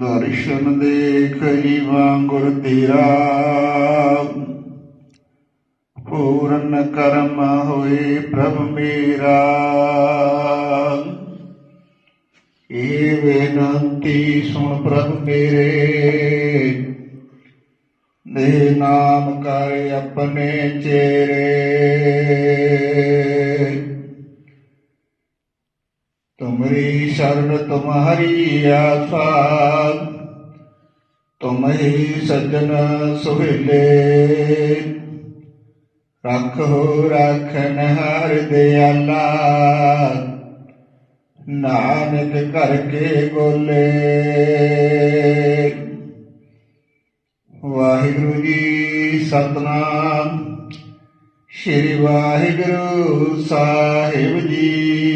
ਦਰਸ਼ਨ ਦੇਖ ਜੀਵਾਂ ਗੁਰ ਤੇਰਾ। ਪੂਰਨ ਕਰਮ ਹੋਏ ਪ੍ਰਭ ਮੇਰਾ। ਇਹ ਬੇਨੰਤੀ ਸੁਣ ਪ੍ਰਭ ਮੇਰੇ। ਦੇ ਨਾਮ ਕਰ ਆਪਣੇ ਚੇਰੇ। ਤੁਮਰੀ ਸ਼ਰਨ ਤੁਮਹਰੀ ਆਸਾ ਤੁਮ ਹੀ ਸੱਜਣ ਸੁਹੇਲੇ, ਰੱਖੋ ਰਾਖਨ ਹਰ ਦਿਆਲਾ ਨਾਨਕ ਕਰਕੇ ਗੋਲੇ ਵਾਹਿਗੁਰੂ ਜੀ ਸਤਨਾਮ। ਸ਼੍ਰੀ ਵਾਹਿਗੁਰੂ ਸਾਹਿਬ ਜੀ।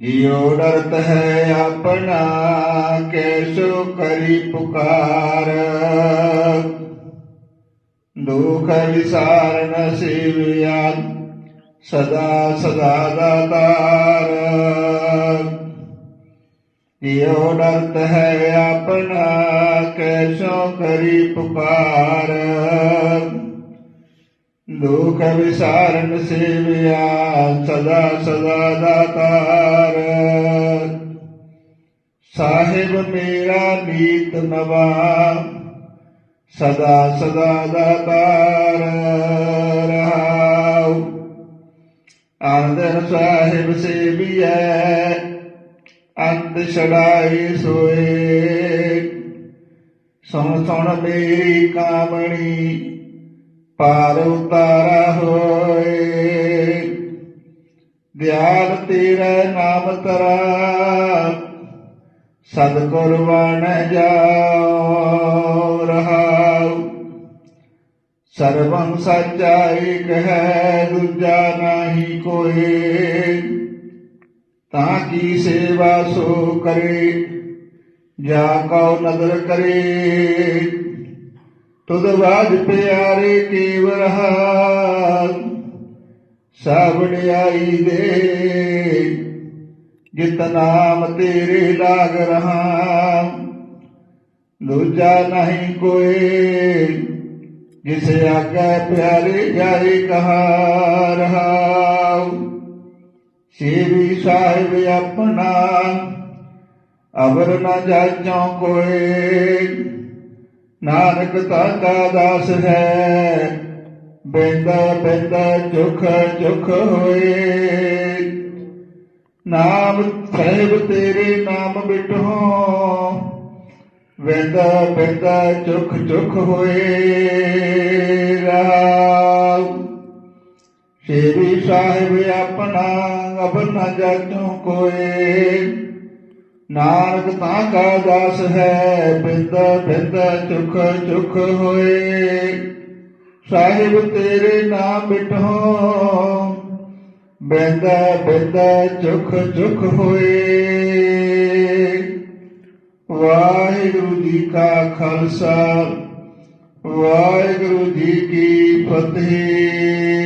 ਜਿਉ ਡਰਤ ਹੈ ਆਪਣਾ ਕੈਸੋ ਕਰੀ ਪੁਕਾਰ ਦੁਖ ਵਿਸਾਰਨ ਸੇਵਿਆ ਸਦਾ ਸਦਾ ਦਾਤਾਰ ਜਿਉ ਡਰਤ ਹੈ ਆਪਣਾ ਕੈਸੋ ਕਰੀ ਪੁਕਾਰ ਦੁਖ ਵਿਸਾਰਨ ਸੇਵਿਆ ਸਦਾ ਸਦਾ ਦਾਤਾਰ ਸਾਹਿਬ ਮੇਰਾ ਨੀਤ ਨਵਾ, ਸਦਾ ਸਦਾ ਦਾਤਾਰ ਰਹਾਉ। ਆਨੰਦ ਸਾਹਿਬ ਸੇਵੀਐ ਅੰਤ ਛੜਾਈ ਸੋਏ। ਸੁਣ ਸੁਣ ਮੇਰੀ ਕਾਮਣੀ, ਪਾਰ ਉਤਾਰਾ ਹੋਏ। ਦਿਆਲ ਤੇਰਾ ਨਾਮ ਤਰਾ ਸਦ ਕੁਰਬਾਨ ਜਾਉ ਰਹਾਉ। ਸਰਵੰ ਸੱਚਾ ਏਕ ਹੈ, ਦੂਜਾ ਨਹੀਂ ਕੋਈ ਤਾਂ ਕੀ ਸੇਵਾ ਸੋ ਕਰੇ, ਜਾ ਕਉ ਨਦਰ ਕਰੇ। ਤੁਧ ਬਾਜ ਪਿਆਰੇ ਕੇਵਰ ਹਾਲ ਆਈ ਦੇ। ਜਿਤ ਨਾਮ ਤੇਰੇ ਲਾਗ ਰਹਾ। ਦੂਜਾ ਨਹੀਂ ਕੋਈ, ਜਿਸ ਆਗੇ ਪਿਆਰੇ ਜਾਏ ਕਹਾ ਰਹਾਉ ਸੇਵੀ ਸਾਹਿਬ ਆਪਣਾ ਅਵਰ ਨਾ ਜਾਚੋਂ ਕੋਈ ਨਾਨਕ ਤਾਕਾ ਦਾਸ ਹੈ ਬਿੰਦ ਬਿੰਦ ਚੁਖ ਚੁਖ ਹੋਏ। ਨਾਮ ਸਹਿਬ ਤੇਰੇ ਨਾਮ ਬਿਟੋ ਬਿੰਦ ਬਿੰਦ ਚੁਖ ਚੁਖ ਹੋਏ ਰਹਾਉ ਸ਼ੇਰੀ ਸਾਹਿਬ ਆਪਣਾ ਅਬਨ ਨ ਕੋਏ। ਨਾਨਕ ਤਾਂ ਕਾ ਦਾਸ ਹੈ, ਬਿੰਦਾ ਬਿੰਦਾ ਚੁਖ ਚੁਖ ਹੋਏ। ਸਾਹਿਬ ਤੇਰੇ ਨਾਮ ਮਿਟੋ ਬਿੰਦ ਬਿੰਦ ਚੁਖ ਚੁਖ ਹੋਏ। ਵਾਹਿਗੁਰੂ ਜੀ ਕਾ ਖਾਲਸਾ ਵਾਹਿਗੁਰੂ ਜੀ ਕੀ ਫਤਿਹ।